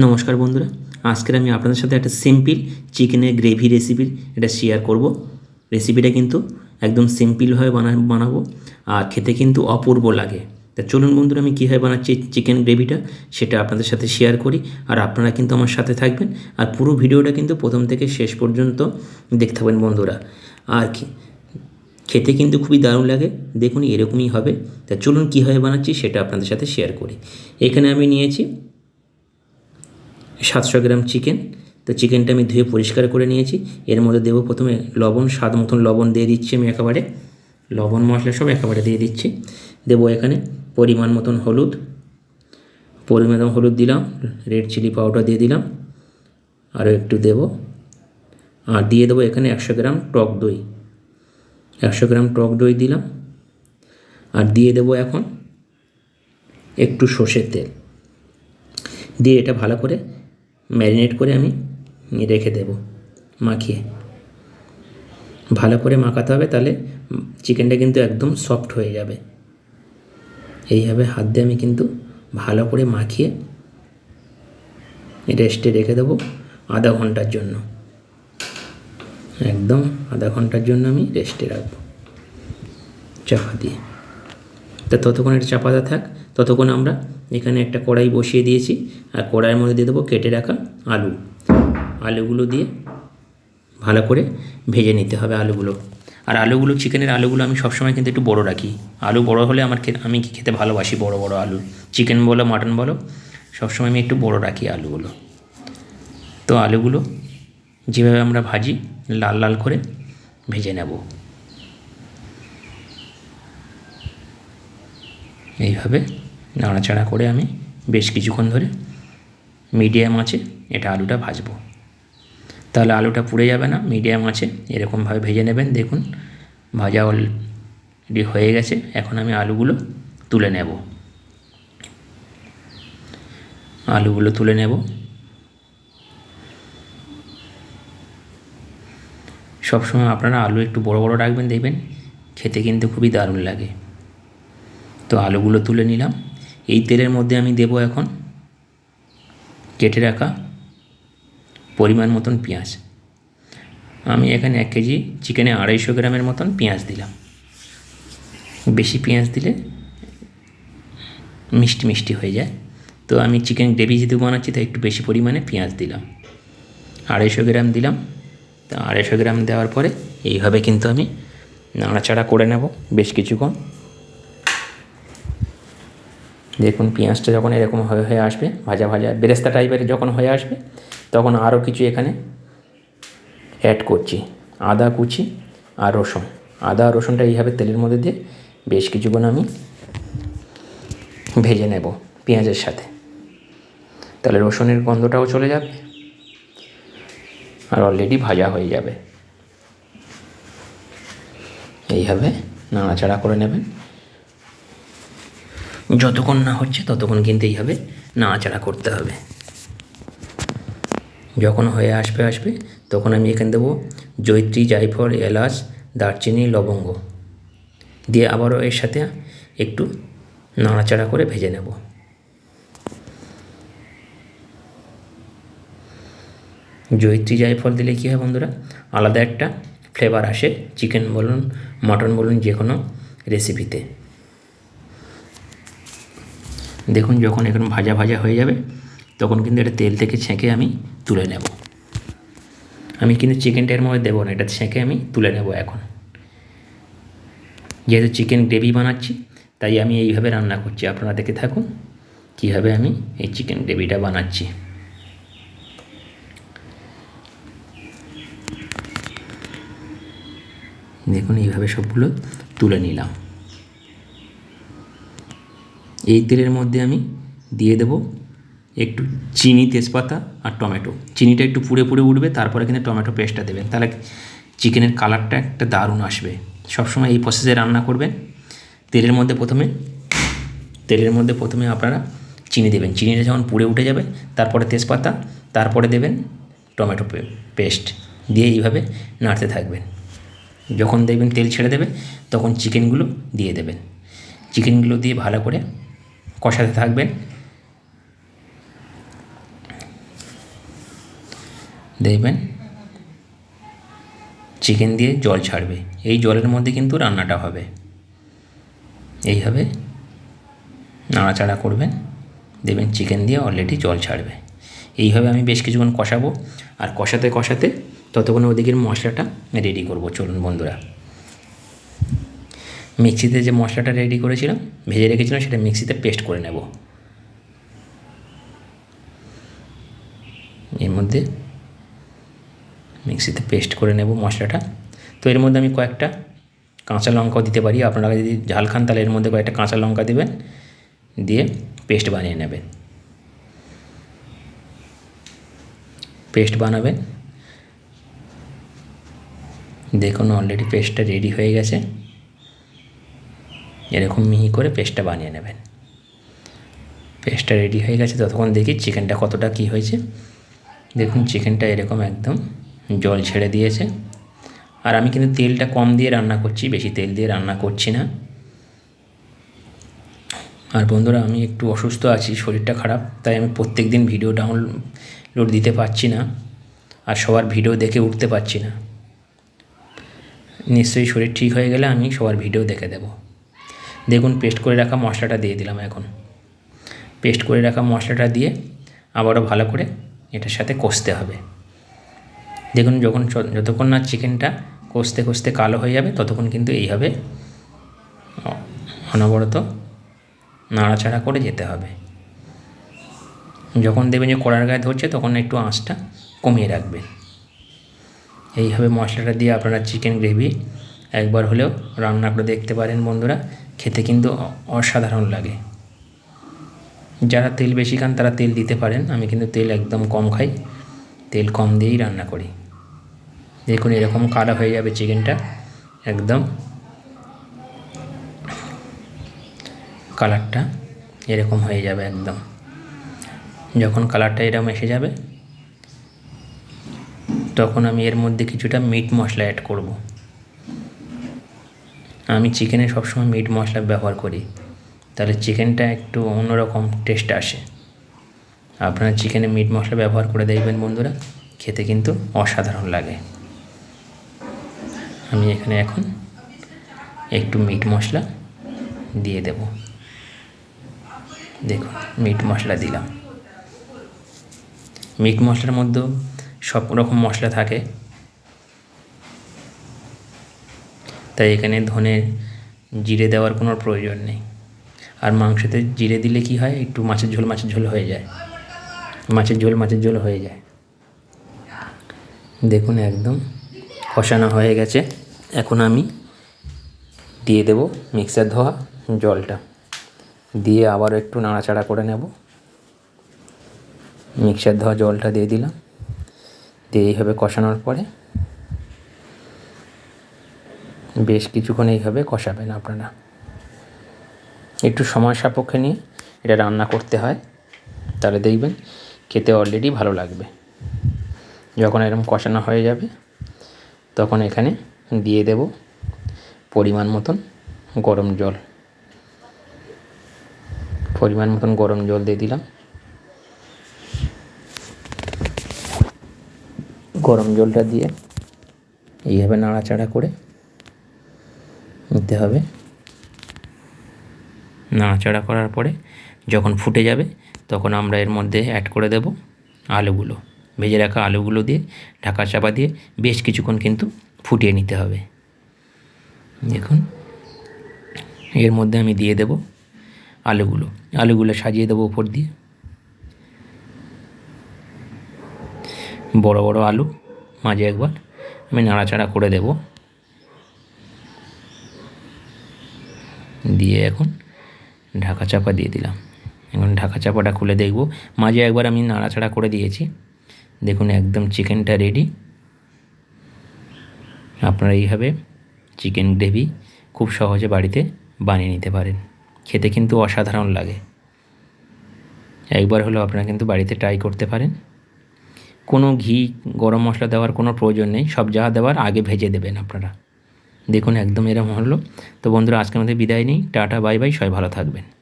নমস্কার বন্ধুরা, আজকের আমি আপনাদের সাথে একটা সিম্পল চিকেনের গ্রেভি রেসিপির এটা শেয়ার করব। রেসিপিটা কিন্তু একদম সিম্পলভাবে বানা বানাবো, আর খেতে কিন্তু অপূর্ব লাগে। তা চলুন বন্ধুরা, আমি কীভাবে বানাচ্ছি চিকেন গ্রেভিটা সেটা আপনাদের সাথে শেয়ার করি, আর আপনারা কিন্তু আমার সাথে থাকবেন, আর পুরো ভিডিওটা কিন্তু প্রথম থেকে শেষ পর্যন্ত দেখতে থাকবেন বন্ধুরা। আর কি খেতে কিন্তু খুবই দারুণ লাগে, দেখুন এরকমই হবে। তা চলুন কীভাবে বানাচ্ছি সেটা আপনাদের সাথে শেয়ার করি। এখানে আমি নিয়েছি সাতশো গ্রাম চিকেন। তো চিকেনটা আমি ধুয়ে পরিষ্কার করে নিয়েছি। এর মধ্যে দেবো প্রথমে লবণ, স্বাদ মতন লবণ দিয়ে দিচ্ছি আমি একেবারে। লবণ, মশলা সব একেবারে দিয়ে দিচ্ছি। দেবো এখানে পরিমাণ মতন হলুদ। পরিমাণ হলুদ দিলাম, রেড চিলি পাউডার দিয়ে দিলাম। আরও একটু দেব। আর দিয়ে দেবো এখানে একশো গ্রাম টক দই। একশো গ্রাম টক দই দিলাম। আর দিয়ে দেবো এখন একটু সর্ষের তেল। দিয়ে এটা ভালো করে ম্যারিনেট করে আমি রেখে দেব, মাখিয়ে। ভালো করে মাখাতে হবে তাহলে চিকেনটা কিন্তু একদম সফট হয়ে যাবে। এইভাবে হাত দিয়ে আমি কিন্তু ভালো করে মাখিয়ে রেস্টে রেখে দেবো আধা ঘণ্টার জন্য। একদম আধা ঘণ্টার জন্য আমি রেস্টে রাখব। চাপা দিয়ে। তা ততক্ষণ এটা চাপাতে থাক, ততক্ষণ আমরা এখানে একটা কড়াই বসিয়ে দিয়েছি আর কড়াইয়ের মধ্যে দিয়ে দেবো কেটে রাখা আলু। আলুগুলো দিয়ে ভালো করে ভেজে নিতে হবে আলুগুলো। আর আলুগুলো, চিকেনের আলুগুলো আমি সবসময় কিন্তু একটু বড় রাখি। আলু বড় হলে আমার আমি খেতে ভালোবাসি বড় বড় আলু। চিকেন বলো, মাটন বলো, সবসময় আমি একটু বড় রাখি আলুগুলো। তো আলুগুলো যেভাবে আমরা ভাজি, লাল লাল করে ভেজে নেব। এইভাবে নাড়াচাড়া করে আমি বেশ কিছুক্ষণ ধরে মিডিয়াম আছে এটা আলুটা ভাজবো। তাহলে আলুটা পুড়ে যাবে না, মিডিয়াম আছে এরকমভাবে ভেজে নেবেন। দেখুন, ভাজা অলরেডি হয়ে গেছে, এখন আমি আলুগুলো তুলে নেব। আলুগুলো তুলে নেব। সবসময় আপনারা আলু একটু বড় বড় রাখবেন, দেখবেন খেতে কিন্তু খুবই দারুণ লাগে। তো আলুগুলো তুলে নিলাম। এই তেলের মধ্যে আমি দেব এখন কেটে রাখা পরিমাণ মতন পেঁয়াজ। আমি এখানে এক কেজি চিকেনে আড়াইশো গ্রামের মতন পেঁয়াজ দিলাম। বেশি পেঁয়াজ দিলে মিষ্টি মিষ্টি হয়ে যায়। তো আমি চিকেন গ্রেভি যেহেতু বানাচ্ছি, তাই একটু বেশি পরিমাণে পেঁয়াজ দিলাম। আড়াইশো গ্রাম দিলাম। তো আড়াইশো গ্রাম দেওয়ার পরে এইভাবে কিন্তু আমি নাড়াচাড়া করে নেব বেশ কিছুক্ষণ। দেখুন পেঁয়াজটা যখন এরকম হয়ে হয়ে আসবে, ভাজা ভাজা বেরেস্তা টাইপের যখন হয়ে আসবে, তখন আরও কিছু এখানে অ্যাড করছি। আদা কুচি আর রসুন। আদা আর রসুনটা এইভাবে তেলের মধ্যে দিয়ে বেশ কিছুক্ষণ আমি ভেজে নেব পেঁয়াজের সাথে। তাহলে রসুনের গন্ধটাও চলে যাবে আর অলরেডি ভাজা হয়ে যাবে। এইভাবে নাড়াচাড়া করে নেবেন। যতক্ষণ না হচ্ছে ততক্ষণ কিন্তু এইভাবে নাড়াচাড়া করতে হবে। যখন হয়ে আসবে আসবে, তখন আমি এখানে দেবো জৈত্রী জায়ফল, এলাচ, দারচিনি, লবঙ্গ। দিয়ে আবারও এর সাথে একটু নাড়াচাড়া করে ভেজে নেব। জৈত্রী জায়ফল দিলে কী হয় বন্ধুরা? আলাদা একটা ফ্লেভার আসে চিকেন বলুন মটন বলুন যে কোনো রেসিপিতে দেখুন যখন এখন ভাজা ভাজা হয়ে যাবে, তখন কিন্তু এটা তেল থেকে ছেঁকে আমি তুলে নেব। আমি কিন্তু চিকেনটা এর মধ্যে দেবো না, এটা ছেঁকে আমি তুলে নেব এখন। যেহেতু চিকেন গ্রেভি বানাচ্ছি, তাই আমি এইভাবে রান্না করছি। আপনারা দেখে থাকুন কীভাবে আমি এই চিকেন গ্রেভিটা বানাচ্ছি। দেখুন এইভাবে সবগুলো তুলে নিলাম। এই তেলের মধ্যে আমি দিয়ে দেব একটু চিনি তেজপাতা আর টমেটো। চিনিটা একটু পুড়ে পুড়ে উঠবে, তারপরে কিন্তু টমেটো পেস্টটা দেবেন। তাহলে চিকেনের কালারটা একটা দারুণ আসবে। সবসময় এই প্রসেসে রান্না করবেন। তেলের মধ্যে প্রথমে, তেলের মধ্যে প্রথমে আপনারা চিনি দেবেন। চিনিটা যখন পুড়ে উঠে যাবে, তারপরে তেজপাতা, তারপরে দেবেন টমেটো পেস্ট দিয়ে এইভাবে নাড়তে থাকবেন। যখন দেখবেন তেল ছেড়ে দেবে, তখন চিকেনগুলো দিয়ে দেবেন। চিকেনগুলো দিয়ে ভালো করে কষাতে থাকবেন। দেখবেন চিকেন দিয়ে জল ছাড়বে। এই জলের মধ্যে কিন্তু রান্নাটা হবে। এইভাবে নাড়াচাড়া করবেন। দেখবেন চিকেন দিয়ে অলরেডি জল ছাড়বে। এইভাবে আমি বেশ কিছুক্ষণ কষাবো। আর কষাতে কষাতে ততক্ষণ ওদিকের মশলাটা রেডি করব। চলুন বন্ধুরা। মিক্সিতে যে মশলাটা রেডি করেছিলাম, ভেজে রেখেছিলাম, সেটা মিক্সিতে পেস্ট করে নেব। এর মধ্যে মিক্সিতে পেস্ট করে নেব মশলাটা। তো এর মধ্যে আমি কয়েকটা কাঁচা লঙ্কাও দিতে পারি। আপনারা যদি ঝাল খান, তাহলে এর মধ্যে কয়েকটা কাঁচা লঙ্কা দেবেন, দিয়ে পেস্ট বানিয়ে নেবেন। পেস্ট বানাবেন। দেখুন অলরেডি পেস্টটা রেডি হয়ে গেছে। এরকম মিহি করে পেস্টটা বানিয়ে নেবেন। পেস্টটা রেডি হয়ে গেছে, ততক্ষণ দেখি চিকেনটা কতটা কী হয়েছে। দেখুন চিকেনটা এরকম একদম জল ছেড়ে দিয়েছে। আর আমি কিন্তু তেলটা কম দিয়ে রান্না করছি, বেশি তেল দিয়ে রান্না করছি না। আর বন্ধুরা, আমি একটু অসুস্থ আছি, শরীরটা খারাপ, তাই আমি প্রত্যেক দিন ভিডিও ডাউনলোড দিতে পারছি না। আর সবার ভিডিও দেখে উঠতে পারছি না। নিশ্চয়ই শরীর ঠিক হয়ে গেলে আমি সবার ভিডিও দেখে দেব। দেখুন পেস্ট করে রাখা মশলাটা দিয়ে দিলাম এখন। পেস্ট করে রাখা মশলাটা দিয়ে আবারও ভালো করে এটার সাথে কষতে হবে। দেখুন, যখন যতক্ষণ না চিকেনটা কষতে কষতে কালো হয়ে যাবে, ততক্ষণ কিন্তু এইভাবে অনবরত নাড়াচাড়া করে যেতে হবে। যখন দেবেন যে কড়ার গায়ে ধরছে, তখন একটু আঁচটা কমিয়ে রাখবেন। এইভাবে মশলাটা দিয়ে আপনারা চিকেন গ্রেভি একবার হলেও রান্না করে দেখতে পারেন বন্ধুরা। খেতে কিন্তু অসাধারণ লাগে। যারা তেল বেশি খান, তারা তেল দিতে পারেন। আমি কিন্তু তেল একদম কম খাই। তেল কম দিয়েই রান্না করি। দেখুন, এরকম কালো হয়ে যাবে চিকেনটা। একদম কালারটা এরকম হয়ে যাবে একদম। যখন কালারটা এরকম এসে যাবে, তখন আমি এর মধ্যে কিছুটা মিট মশলা অ্যাড করব। আমি চিকেনে সবসময় মিট মশলা ব্যবহার করি। তাহলে চিকেনটা একটু অন্যরকম টেস্ট আসে। আপনারা চিকেনে মিট মশলা ব্যবহার করে দেখবেন বন্ধুরা, খেতে কিন্তু অসাধারণ লাগে। আমি এখানে এখন একটু মিট মশলা দিয়ে দেব। দেখুন মিট মশলা দিলাম। মিট মশলার মধ্যেও সব রকম মশলা থাকে। তাই এখানে ধনে জিরে দেওয়ার কোনো প্রয়োজন নেই। আর মাংসতে জিরে দিলে কি হয়? একটু মাছের ঝোল মাছের ঝোল হয়ে যায়। মাছের ঝোল মাছের ঝোল হয়ে যায়। দেখুন একদম কষানো হয়ে গেছে। এখন আমি দিয়ে দেব মিক্সার ধোয়া জলটা। দিয়ে আবারও একটু নাড়াচাড়া করে নেব। মিক্সার ধোয়া জলটা দিয়ে দিলাম। দিয়ে এইভাবে কষানোর পরে বেশ কিছুক্ষণ এইভাবে কষাবেন আপনারা। একটু সময় সাপেক্ষে নিয়ে এটা রান্না করতে হয়। তাহলে দেখবেন খেতে অলরেডি ভালো লাগবে। যখন এরকম কষানো হয়ে যাবে, তখন এখানে দিয়ে দেব পরিমাণ মতন গরম জল। পরিমাণ মতন গরম জল দিয়ে দিলাম। গরম জলটা দিয়ে এইভাবে নাড়াচাড়া করে নিতে হবে। নাড়াচাড়া করার পরে যখন ফুটে যাবে, তখন আমরা এর মধ্যে অ্যাড করে দেব আলুগুলো। ভেজে রাখা আলুগুলো দিয়ে ঢাকা চাপা দিয়ে বেশ কিছুক্ষণ কিন্তু ফুটিয়ে নিতে হবে। দেখুন, এর মধ্যে আমি দিয়ে দেব আলুগুলো। আলুগুলো সাজিয়ে দেবো উপর দিয়ে। বড় বড় আলু, মাঝে একবার আমি নাড়াচাড়া করে দেব। দিয়ে এখন ঢাকা চাপা দিয়ে দিলাম। এখন ঢাকা চাপাটা খুলে দেখব। মাঝে একবার আমি নাড়াচাড়া করে দিয়েছি। দেখুন, একদম চিকেনটা রেডি আপনারা এইভাবে চিকেন গ্রেভি খুব সহজে বাড়িতে বানিয়ে নিতে পারেন। খেতে কিন্তু অসাধারণ লাগে। একবার হলেও আপনারা কিন্তু বাড়িতে ট্রাই করতে পারেন। কোনো ঘি, গরম মশলা দেওয়ার কোনো প্রয়োজন নেই। সব যা দেওয়ার আগে ভেজে দেবেন আপনারা। দেখুন একদম এরম হলো। তো বন্ধুরা, আজকের মধ্যে বিদায় নেই। টাটা, বাই বাই, সবাই ভালো থাকবেন।